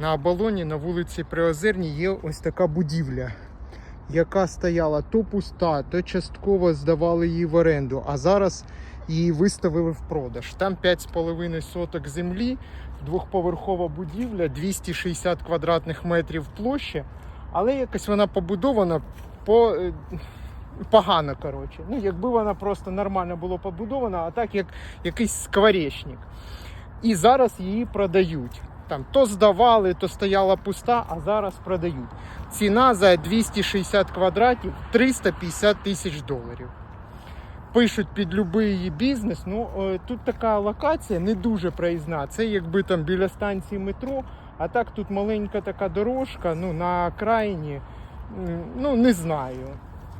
На оболоні на вулиці Приозерній є ось така будівля, яка стояла то пуста, то частково здавали її в оренду, а зараз її виставили в продаж. Там 5,5 соток землі, двохповерхова будівля, 260 квадратних метрів площі, але якось вона побудована по. е, Погано, коротше. Ну, якби вона просто нормально була побудована, а так як якийсь скворечник. І зараз її продають. Там то здавали, то стояла пуста, а зараз продають. Ціна за 260 квадратів 350 тисяч доларів. Пишуть під будь-який її бізнес. Ну е, тут така локація не дуже проїзна. Це якби там біля станції метро, а так тут маленька така дорожка, ну на окраїні. Ну не знаю.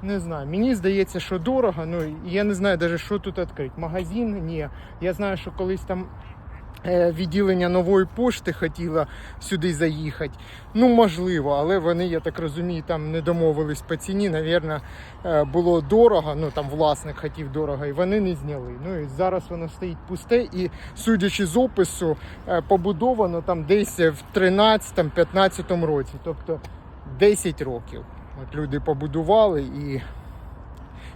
Не знаю. Мені здається, що дорого. Ну я не знаю навіть, що тут відкрити. Магазин ні. Я знаю, що колись там відділення нової пошти хотіло сюди заїхати. Ну, можливо, але вони, я так розумію, там не домовились по ціні. Навірно, е, було дорого. Ну там власник хотів дорого, і вони не зняли. Ну і зараз воно стоїть пусте, і судячи з опису, е, побудовано там десь в 13-15 році, тобто 10 років. От люди побудували і,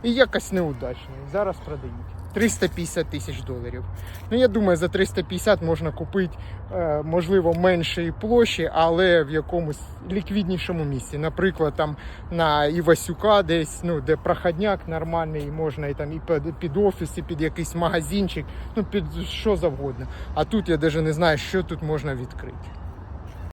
і якось неудачно. І зараз продають. 350 тисяч доларів. Ну, я думаю, за 350 можна купити, е, можливо, меншої площі, але в якомусь ліквіднішому місці. Наприклад, там на Івасюка десь, ну, де проходняк нормальний, можна і там і під, під офіс, і під якийсь магазинчик, ну, під що завгодно. А тут я навіть не знаю, що тут можна відкрити.